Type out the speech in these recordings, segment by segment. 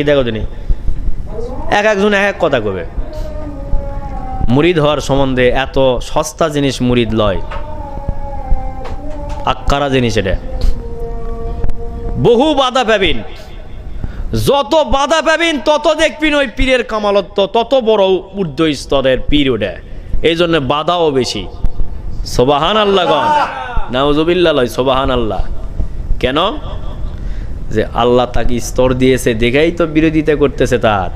নাকি দেখো তিনি এক একজন এক এক কথা কবে? মুরিদ হওয়ার সম্বন্ধে এত সস্তা জিনিস মুরিদ লয়। আক্কারা জিনিস এটা। বহু বাধা পাবেন। যত বাধা পাবেন, তত দেখবেন ওই পীরের কামালত্ব, তত বড় ঊর্ধ্ব স্তরের পীর ওটা। এই জন্য বাধাও বেশি। সোবাহান আল্লাহ গণ। নাউজুবিল্লা লয় সোবাহান আল্লাহ কেন? যে আল্লাহ তাকে স্তর দিয়েছে, দেখেই তো বিরোধিতা করতেছে তার।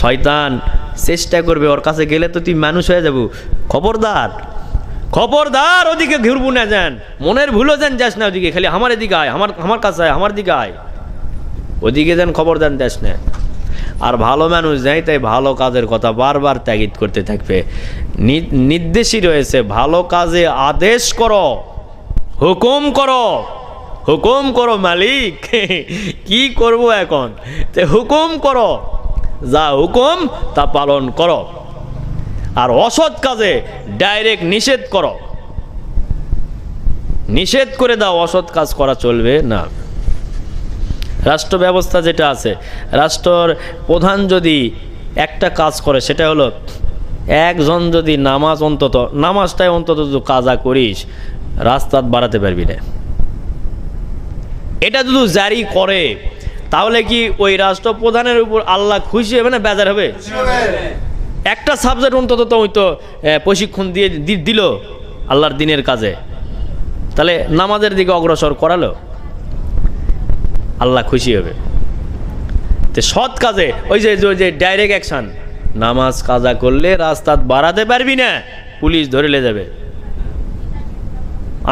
শয়তান চেষ্টা করবে, ওর কাছে গেলে তো তুই মানুষ হয়ে যাব। খবরদার খবরদার, ওদিকে ঘুরবো না যান। মনের ভুলও যান যাস না ওদিকে, খালি আমার এদিকে আয়, আমার আমার কাছে আয়, আমার দিকে আয়। ওদিকে যান খবর দেন যাস না। আর ভালো মানুষ যাই তাই ভালো কাজের কথা বারবার তাগিদ করতে থাকবে। নির্দেশই রয়েছে, ভালো কাজে আদেশ করো, হুকুম করো। হুকুম করো মালিক। কি করব এখন? তে হুকুম করো। যা হুকুম, তা পালন করো। আর অসৎ কাজে ডাইরেক্ট নিষেধ করো। নিষেধ করে দাও, অসৎ কাজ করা চলবে না। রাষ্ট্র ব্যবস্থা যেটা আছে, রাষ্ট্রর প্রধান যদি একটা কাজ করে, সেটা হলো একজন যদি নামাজ অন্তত, নামাজটাই অন্তত কাজা করিস, রাস্তাত বাড়াতে পারবি না। এটা যদি জারি করে তাহলে কি ওই রাষ্ট্রপ্রধানের উপর আল্লাহ খুশি হবে না বেজার হবে? একটা সাবজেক্ট অন্তত তো ওই তো প্রশিক্ষণ দিয়ে দিল আল্লাহর দিনের কাজে। তাহলে নামাজের দিকে অগ্রসর করালো আল্লাহ খুশি হবে। তো সৎ কাজে ওই যে ওই যে ডাইরেক্ট অ্যাকশন নামাজ কাজা করলে রাস্তাত বাড়াতে পারবি না পুলিশ ধরে যাবে।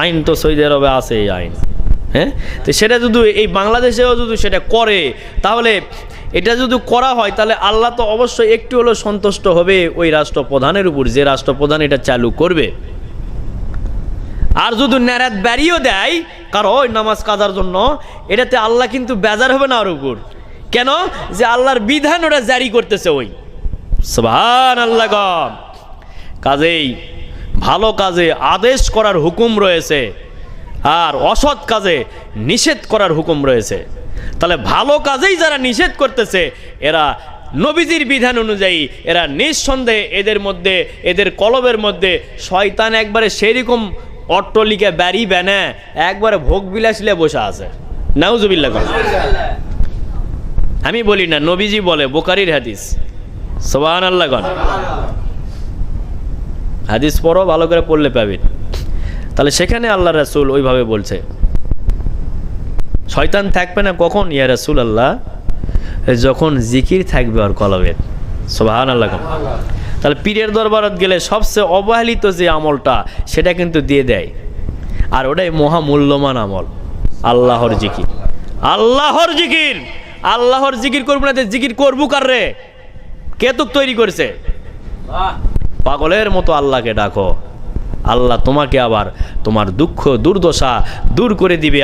আইন তো সৌদি আরবে আছে এই আইন। হ্যাঁ? তো সেটা যদি এই বাংলাদেশেও যদি সেটা করে, তাহলে এটা যদি করা হয়, তাহলে আল্লাহ তো অবশ্যই একটু হলেও সন্তুষ্ট হবে ওই রাষ্ট্রপ্রধানের উপর, যে রাষ্ট্রপ্রধান এটা চালু করবে। আর যদি ন্যারাত ব্যারিও দেয় কারও ওই নামাজ কাজার জন্য, এটাতে আল্লাহ কিন্তু বেজার হবে না ওর উপর। কেন? যে আল্লাহর বিধান ওরা জারি করতেছে ওই। সবান আল্লাহ কাজেই ভালো কাজে আদেশ করার হুকুম রয়েছে। আর অসৎ কাজে নিষেধ করার হুকুম রয়েছে। তাহলে ভালো কাজেই যারা নিষেধ করতেছে, এরা নবীজির বিধান অনুযায়ী, এরা নিঃসন্দেহে এদের মধ্যে, এদের কলবের মধ্যে শয়তান একবারে সেরকম অট্টলিকা ব্যারি ব্যানা একবারে ভোগ বিলাসিলে বসে আছে। নাউজুবিল্লাহ কন। আমি বলি না, নবীজি বলে, বোকারির হাদিস। সোবাহান আল্লাহ হাদিস পড়ো, ভালো করে পড়লে পাবেন তাহলে সেখানে আল্লাহ রাসূল ওইভাবে বলছে, শয়তান থাকবে না কখন? ইয়া রাসূল আল্লাহ যখন জিকির থাকবে ওর কলবের সোবাহান আল্লাহ। তাহলে পীরের দরবারত গেলে সবচেয়ে অবহেলিত যে আমলটা, সেটা কিন্তু দিয়ে দেয়। আর ওটাই মহামূল্যমান আমল, আল্লাহর জিকির। আল্লাহর জিকির! আল্লাহর জিকির করব না জিকির করব কার রে কে তুক তৈরি করেছে? পাগলের মতো আল্লাহকে ডাকো। আল্লাহ তোমাকে আবার তোমার দুঃখ দুর্দশা দূর করে দিবে।